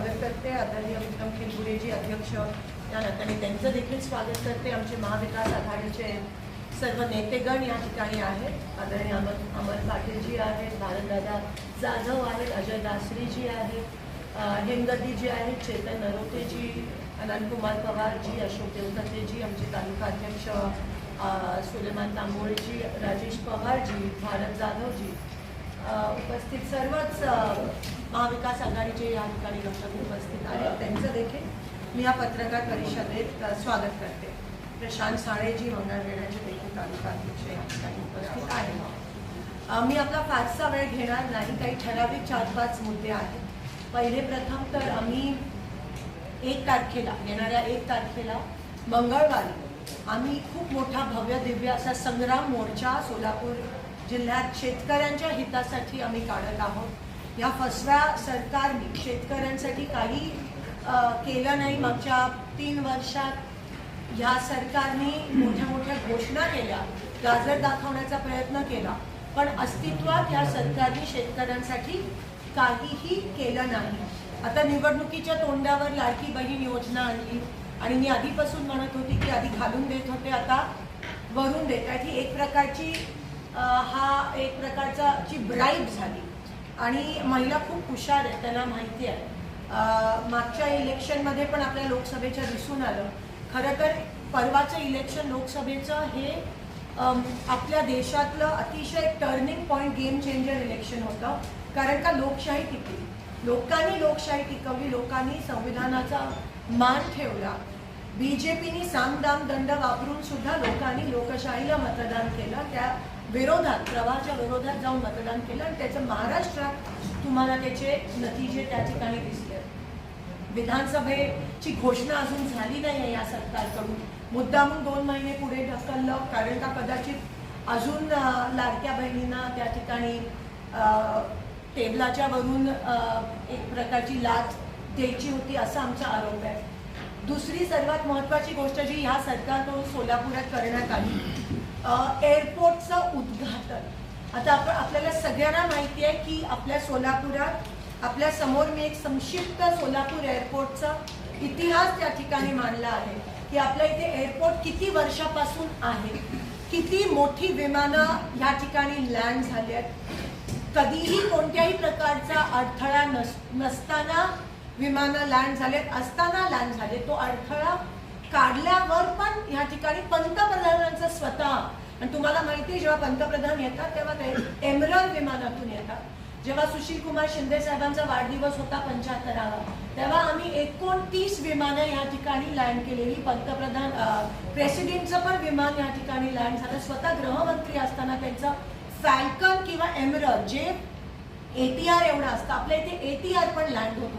स्वागत करते आदरणीय उत्तम खिलगुरेजी अध्यक्ष या नात्याने त्यांचं देखील स्वागत करते आमचे महाविकास आघाडीचे सर्व नेतेगण या ठिकाणी आहेत. आदरणीय अमर अमर पाटीलजी आहेत भारतदादा जाधव आहेत अजय दासरीजी आहेत अ, हेमगतीजी आहेत चेतन नरोतेजी अनंतकुमार पवारजी अशोक देवकतेजी आमचे तालुका अध्यक्ष सुलेमान तांबोळेजी राजेश पवारजी भारत जाधवजी. उपस्थित सर्वच महाविकास आघाडीचे या ठिकाणी लोक उपस्थित आहेत. त्यांचं देखील मी या पत्रकार परिषदेत स्वागत करते. प्रशांत साळेजी मंगळवेड्याचे देखील तालुका अध्यक्ष या ठिकाणी उपस्थित आहेत. मी आपला फारसा वेळ घेणार नाही. काही ठराविक चार पाच मुद्दे आहेत. पहिले प्रथम तर आम्ही एक तारखेला येणाऱ्या एक तारखेला मंगळवारी आम्ही खूप मोठा भव्य दिव्य असा संग्राम मोर्चा सोलापूर जिल्ह्यात शेतकऱ्यांच्या हितासाठी आम्ही काढत आहोत. या फसव्या सरकारने शेतकऱ्यांसाठी काही केलं नाही मागच्या तीन वर्षात. ह्या सरकारने मोठ्या मोठ्या घोषणा केल्या गाजर दाखवण्याचा प्रयत्न केला पण अस्तित्वात या सरकारने शेतकऱ्यांसाठी काहीही केलं नाही. आता निवडणुकीच्या तोंडावर लाडकी बहीण योजना आणली आणि मी आधीपासून म्हणत होती की आधी घालून देत होते आता वरून देत. आहे ही एक प्रकारची हा एक प्रकारचा ची ब्राईब झाली. आणि महिला खूप हुशार आहेत त्यांना माहिती आहे. मागच्या इलेक्शनमध्ये पण आपल्या लोकसभेच्या दिसून आलं. खरं तर परवाचं इलेक्शन लोकसभेचं हे आपल्या देशातलं अतिशय turning point game changer election होतं. कारण का लोकशाही टिकली. लोकांनी लोकशाही टिकवली लोकांनी संविधानाचा मान ठेवला. बीजेपीनी सामदाम दंड वापरून सुद्धा लोकांनी लोकशाहीला मतदान केलं. त्या विरोधात प्रवाहाच्या विरोधात जाऊन मतदान केलं. आणि त्याचं महाराष्ट्रात तुम्हाला त्याचे नतीजे त्या ठिकाणी दिसले. विधानसभेची घोषणा अजून झाली नाही आहे या सरकारकडून. मुद्दामून दोन महिने पुढे ढकललं कारण का कदाचित अजून लाडक्या बहिणींना त्या ठिकाणी अं, टेबलाच्या वरून एक प्रकारची लाच द्यायची होती असा आमचा आरोप आहे. दुसरी सर्वात महत्त्वाची गोष्ट जी ह्या सरकारकडून सोलापुरात करण्यात आली एअरपोर्टचं उद्घाटन. आता आपण आपल्याला सगळ्यांना माहिती आहे की आपल्या सोलापुरात आपल्यासमोर मी एक संक्षिप्त सोलापूर एअरपोर्टचा इतिहास त्या ठिकाणी मांडला आहे की आपल्या इथे एअरपोर्ट किती वर्षापासून आहे किती मोठी विमानं या ठिकाणी लँड झाली आहेत. कधीही कोणत्याही प्रकारचा अडथळा नस नसताना विमानं लँड झालेत असताना लँड झाले. तो अडथळा काढल्यावर पण या ठिकाणी पंतप्रधानांचं स्वतः आणि तुम्हाला माहिती आहे जेव्हा पंतप्रधान येतात तेव्हा ते एमरल विमानातून येतात. जेव्हा सुशील कुमार शिंदे साहेबांचा वाढदिवस होता पंच्याहत्तरावा तेव्हा आम्ही एकोणतीस विमानं या ठिकाणी लँड केलेली. पंतप्रधान प्रेसिडेंटचं पण विमान या ठिकाणी लँड झालं. स्वतः गृहमंत्री असताना त्यांचं फॅल्कन किंवा एमरल जे एटीआर एवढं असतं. आपल्या इथे एटीआर पण लँड होत.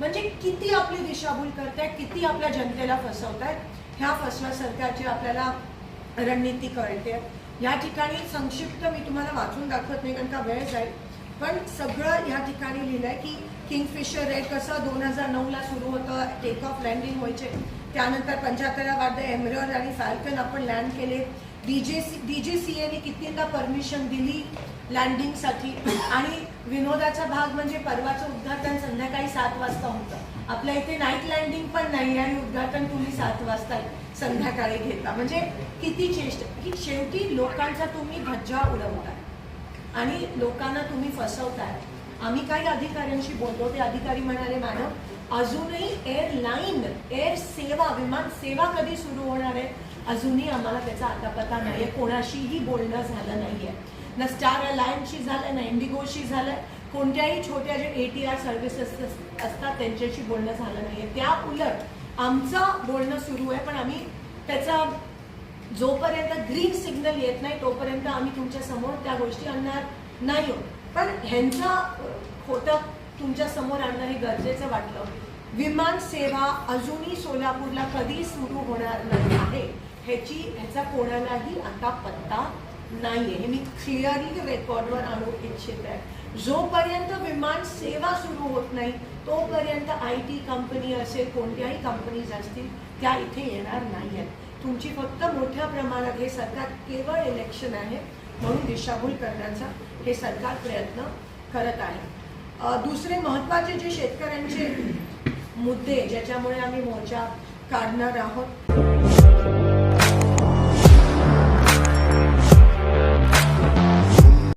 म्हणजे किती आपली दिशाभूल करतायत किती आपल्या जनतेला फसवतायत ह्या फसव्या सरकारची आपल्याला रणनीती कळते. या ठिकाणी संक्षिप्त मी तुम्हाला वाचून दाखवत नाही कारण का वेळ जाईल. पण सगळं या ठिकाणी लिहिलंय की किंगफिशर रेड कसं दोन हजार नऊला सुरू होतं टेक ऑफ लँडिंग व्हायचे. त्यानंतर पंच्याहत्तरा बाद एमरल आणि फॅल्कन आपण लँड केले. डीजेसी डीजीसीएने कितींदा परमिशन दिली लँडिंगसाठी आणि विनोदाचा भाग म्हणजे परवाचं उद्घाटन संध्याकाळी सात वाजता होतं. आपल्या इथे नाईट लँडिंग पण नाही आणि उद्घाटन तुम्ही सात वाजता संध्याकाळी घेता. म्हणजे किती चेष्ट की शेवटी लोकांचा तुम्ही भज्जा उडवताय. आणि लोकांना तुम्ही फसवताय. आम्ही काही अधिकाऱ्यांशी बोललो. ते अधिकारी म्हणाले मॅडम अजूनही एअरलाईन एअर सेवा विमान सेवा कधी सुरू होणार आहे? अजूनही आम्हाला त्याचा आता पता नाहीये. कोणाशीही बोलणं झालं नाही आहे ना स्टार अलायन्सशी झालं ना इंडिगोशी झालं कोणत्याही छोट्या जे ए टी आर सर्व्हिसेस असतात त्यांच्याशी बोलणं झालं नाहीये. त्या उलट आमचं बोलणं सुरू आहे पण आम्ही त्याचा जोपर्यंत ग्रीन सिग्नल येत नाही तोपर्यंत आम्ही तुमच्यासमोर त्या गोष्टी आणणार नाही हो पण ह्यांचं खोटं तुमच्यासमोर आणणं हे गरजेचं वाटलं. विमान सेवा अजूनही सोलापूरला कधी सुरू होणार नाही आहे. ह्याची ह्याचा कोणालाही आता पत्ता नाही आहे हे मी क्लिअरली रेकॉर्डवर आणू इच्छित आहे. जोपर्यंत विमान सेवा सुरू होत नाही तोपर्यंत आय टी कंपनी असेल कोणत्याही कंपनीज असतील त्या इथे येणार नाही आहेत तुमची फक्त मोठ्या प्रमाणात हे सरकार केवळ इलेक्शन आहे म्हणून दिशाभूल करण्याचा हे सरकार प्रयत्न करत आहे. दुसरे महत्त्वाचे जे शेतकऱ्यांचे मुद्दे ज्याच्यामुळे आम्ही मोर्चा काढणार आहोत